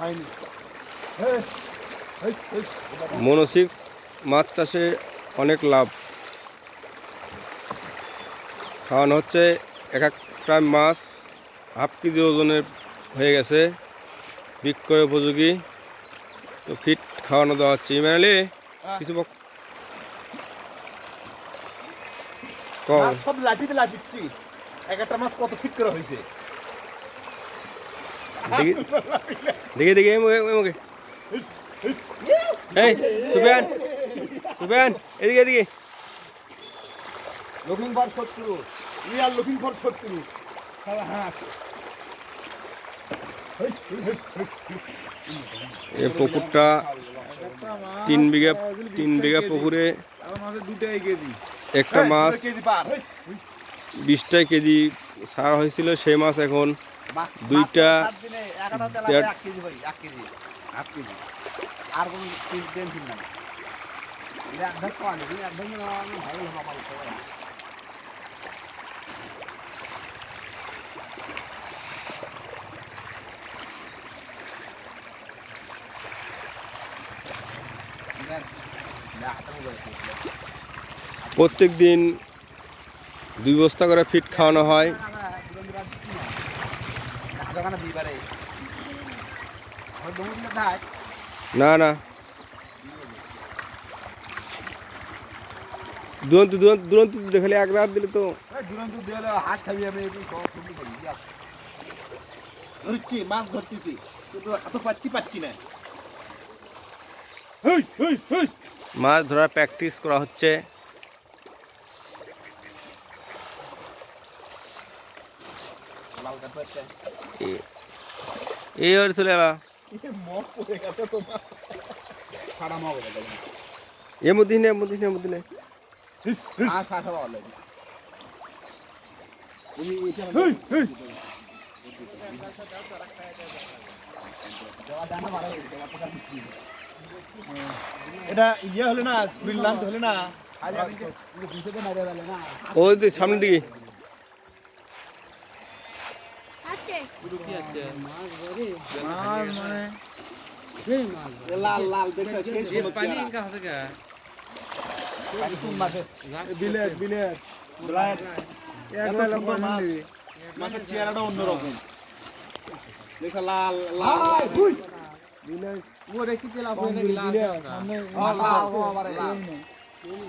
হয়নি। মনোসিক্স মাছ চাষে অনেক লাভ। খাওয়ানো হচ্ছে এক একটা মাছ হাফ কেজি ওজনের হয়ে গেছে। বিক্রয় উপযোগী। তো ফিট খাওয়ানো দেওয়া হচ্ছে। ইমানালি কিছু বক সব লাঠিতে লাঠিচ্ছি এক একটা মাছ কত ফিট করে হয়েছে? দেখি দেখি দেখি এমুকে এই সুফিয়ান সুফিয়ান এদিকে এদিকে। লুকিং ফর শত্রু উই আর লুকিং ফর শত্রু। হ্যাঁ এই পুকুরটা তিন বিঘা তিন বিঘা পুকুরে একটা মাছ কেজি। বিশটা কেজি ছাড়া হয়েছিল সেই মাছ এখন দুইটা আর কোনো টেনশন নাই প্রত্যেক দিন দুই বস্তা করে ফিট খাওয়ানো হয়। দোকানে দিই পারে না না দুরন্ত দুরন্ত দুরন্ত দেখালে এক রাত দিলে তো। দুরন্ত দিয়ে হাঁস খাবি আমি ধরছি মাছ ধরতেছি কিন্তু এত পাচ্ছি পাচ্ছি না। হেই হেই হেই। মাছ ধরার প্র্যাকটিস করা হচ্ছে লাল কাঠ পাচ্ছে এ- এই ওর চলে এলা। মগ পড়ে গেছে তোমার। ফাড়া মগ এটা মধ্যে নেই এর মধ্যে নেই এর মধ্যে নেই হিস হিস আর খাসা পাওয়া লাগে হেই হেই এটা ইয়ে হলে না গ্রিনল্যান্ড হলে না ওই যে সামনের দিকে লাল লাল দেখে সেই সুন্দর বিলেট বিলেট এত সুন্দর মাছ মাছের চেহারাটা অন্যরকম দেখছে লাল লাল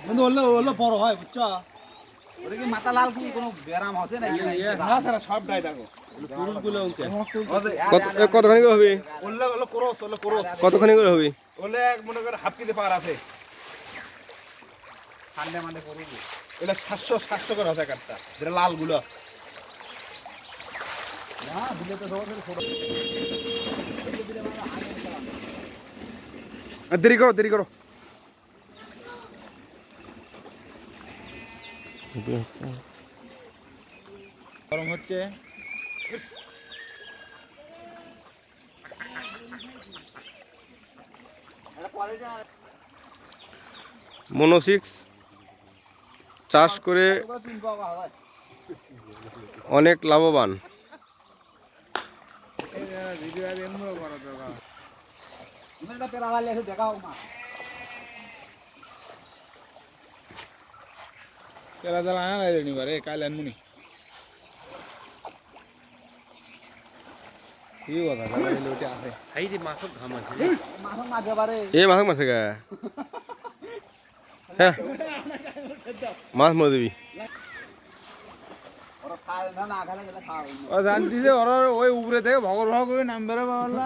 কিন্তু হলে হলে বড় হয় বুঝছ ওটা কি মাথা লাল কি কোনো ব্যারাম হচ্ছে না না স্যার সব গাই দেখো কতখানি করে হবে? ওলে ওলে ক্রস ওলে ক্রস। কতখানি করে হবে? ওলে মনে করে হাফ কেজি পার আছে। ঠান্ডা মান্ডে করব ওলে সাতশো সাতশো করে আছে একটা যেটা লালগুলো দেরি করো দেরি করো। গরম হচ্ছে। মনোসিক্স চাষ করে অনেক লাভবান। তেলা তেলা আনা নি কাল আনমুনি কি কথা কাল এলে ওটা আছে মাছ মাঝে বারে এ মাছ মারছে গা হ্যাঁ মাছ মরে দিবি ওরা খায় না না খালে গেলে খাওয়া ও জানতি যে ওরা ওই উপরে থেকে ভগর ভগ করে নাম বেরো বাবা